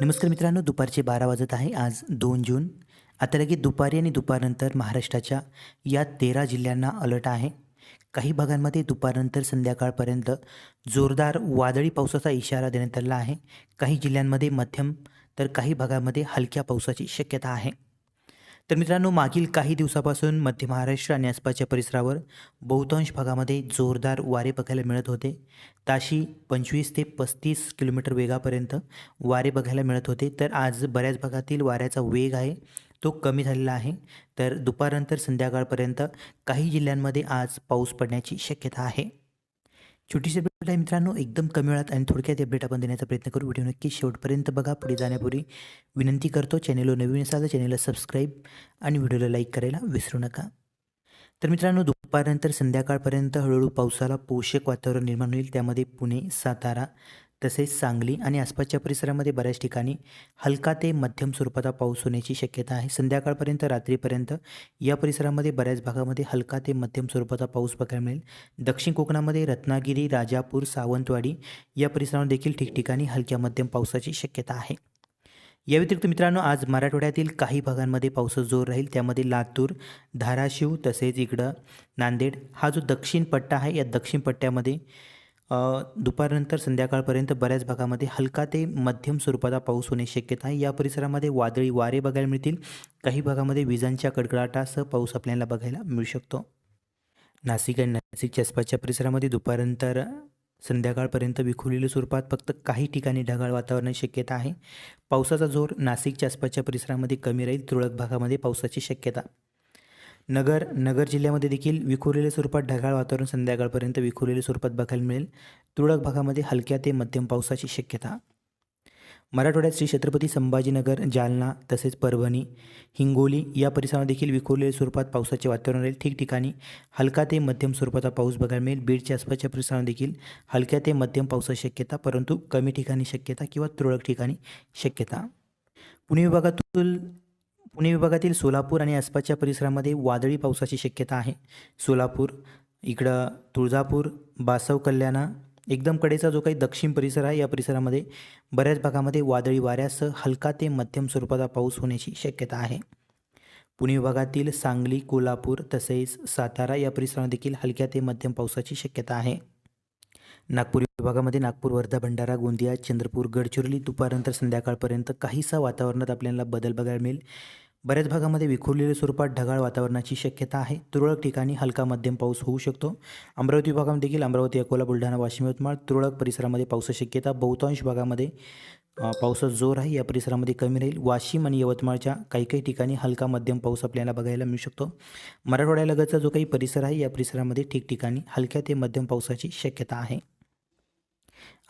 नमस्कार मित्रांनो दुपारचे बारा वाजत आहे. आज दोन जून. आता लगेच दुपारी आणि दुपारनंतर महाराष्ट्राच्या या तेरा जिल्ह्यांना अलर्ट आहे. काही भागांमध्ये दुपारनंतर संध्याकाळपर्यंत जोरदार वादळी पावसाचा इशारा देण्यात आला आहे. काही जिल्ह्यांमध्ये मध्यम तर काही भागामध्ये हलक्या पावसाची शक्यता आहे. तर मित्रांनो मागील काही दिवसापासून मध्य महाराष्ट्र आणि आसपासच्या परिसरावर बहुतांश भागामध्ये जोरदार वारे बघायला मिळत होते. ताशी पंचवीस ते पस्तीस किलोमीटर वेगापर्यंत वारे बघायला मिळत होते. तर आज बऱ्याच भागातील वाऱ्याचा वेग आहे तो कमी झालेला आहे. तर दुपारनंतर संध्याकाळपर्यंत काही जिल्ह्यांमध्ये आज पाऊस पडण्याची शक्यता आहे. छोटीशी अपडेट आहे मित्रांनो एकदम कमी वेळात आणि थोडक्यात अपडेट आपण देण्याचा प्रयत्न करू. व्हिडिओ नक्की शेवटपर्यंत बघा. पुढे जाण्यापूर्वी विनंती करतो चॅनेलवर नवीन असाल तर चॅनेलला सबस्क्राईब आणि व्हिडिओला लाईक करायला विसरू नका. तर मित्रांनो दुपारनंतर संध्याकाळपर्यंत हळूहळू पावसाला पोषक वातावरण निर्माण होईल. त्यामध्ये पुणे सातारा तसेच सांगली आणि आसपासच्या परिसरामध्ये बऱ्याच ठिकाणी हलका ते मध्यम स्वरूपाचा पाऊस होण्याची शक्यता आहे. संध्याकाळपर्यंत रात्रीपर्यंत या परिसरामध्ये बऱ्याच भागामध्ये हलका ते मध्यम स्वरूपाचा पाऊस बघायला मिळेल. दक्षिण कोकणामध्ये रत्नागिरी राजापूर सावंतवाडी या परिसरामध्ये देखील ठिकठिकाणी हलक्या मध्यम पावसाची शक्यता आहे. या व्यतिरिक्त मित्रांनो आज मराठवाड्यातील काही भागांमध्ये पावसाचा जोर राहील. त्यामध्ये लातूर धाराशिव तसेच इकडं नांदेड हा जो दक्षिण पट्टा आहे या दक्षिण पट्ट्यामध्ये दुपारनंतर संध्याकाळपर्यंत बऱ्याच भागामध्ये हलका ते मध्यम स्वरूपाचा पाऊस होण्याची शक्यता आहे. या परिसरामध्ये वादळी वारे बघायला मिळतील. काही भागामध्ये विजांच्या कडकडाटासह पाऊस आपल्याला बघायला मिळू शकतो. नाशिक आणि नाशिकच्या आसपासच्या परिसरामध्ये दुपारनंतर संध्याकाळपर्यंत विखुरलेल्या स्वरूपात फक्त काही ठिकाणी ढगाळ वातावरणाची शक्यता आहे. पावसाचा जोर नाशिकच्या आसपासच्या परिसरामध्ये कमी राहील. तुरळक भागामध्ये पावसाची शक्यता नगर नगर जिल्ह्यामध्ये देखील विखुरलेल्या स्वरूपात ढगाळ वातावरण संध्याकाळपर्यंत विखुरलेल्या स्वरूपात बघायला मिळेल. तुरळक भागामध्ये हलक्या ते मध्यम पावसाची शक्यता. मराठवाड्यात श्री छत्रपती संभाजीनगर जालना तसेच परभणी हिंगोली या परिसरामध्ये देखील विखुरलेल्या स्वरूपात पावसाचे वातावरण राहील. ठिकठिकाणी हलका ते मध्यम स्वरूपाचा पाऊस बघायला मिळेल. बीडच्या आसपासच्या परिसरामध्ये देखील हलक्या ते मध्यम पावसाची शक्यता परंतु कमी ठिकाणी शक्यता किंवा तुरळक ठिकाणी शक्यता. पुणे विभागातील पुणे विभागातील सोलापूर आणि आसपासच्या परिसरामध्ये वादळी पावसाची शक्यता आहे. सोलापूर इकडं तुळजापूर बासव कल्याणा एकदम कडेचा जो काही दक्षिण परिसर आहे या परिसरामध्ये बऱ्याच भागामध्ये वादळी वाऱ्यासह हलका ते मध्यम स्वरूपाचा पाऊस होण्याची शक्यता आहे. पुणे विभागातील सांगली कोल्हापूर तसेच सातारा या परिसरामध्ये देखील हलक्या ते मध्यम पावसाची शक्यता आहे. नागपूर विभागामध्ये नागपूर वर्धा भंडारा गोंदिया चंद्रपूर गडचिरोली दुपारनंतर संध्याकाळपर्यंत काहीसा वातावरणात आपल्याला बदल बघायला मिळेल. बऱ्याच भागामध्ये विखुरलेल्या स्वरूपात ढगाळ वातावरणाची शक्यता आहे. तुरळक ठिकाणी हलका मध्यम पाऊस होऊ शकतो. अमरावती विभागामध्ये देखील अमरावती अकोला बुलढाणा वाशिम यवतमाळ तुरळक परिसरामध्ये पावसाची शक्यता. बहुतांश भागामध्ये पावसाचा जोर आहे. या परिसरामध्ये कमी राहील. वाशिम आणि यवतमाळच्या काही काही ठिकाणी हलका मध्यम पाऊस आपल्याला बघायला मिळू शकतो. मराठवाड्यालगतचा जो काही परिसर आहे या परिसरामध्ये ठिकठिकाणी हलक्या ते मध्यम पावसाची शक्यता आहे.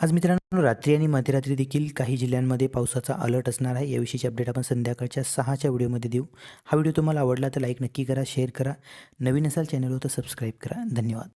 आज मित्रांनो रात्री आणि मध्यरात्री देखील काही जिल्ह्यांमध्ये पावसाचा अलर्ट असणार आहे. याविषयीची अपडेट आपण संध्याकाळच्या सहाच्या व्हिडिओमध्ये देऊ. हा व्हिडिओ तुम्हाला आवडला तर लाईक नक्की करा शेअर करा. नवीन असाल चॅनलवर तर सबस्क्राईब करा. धन्यवाद.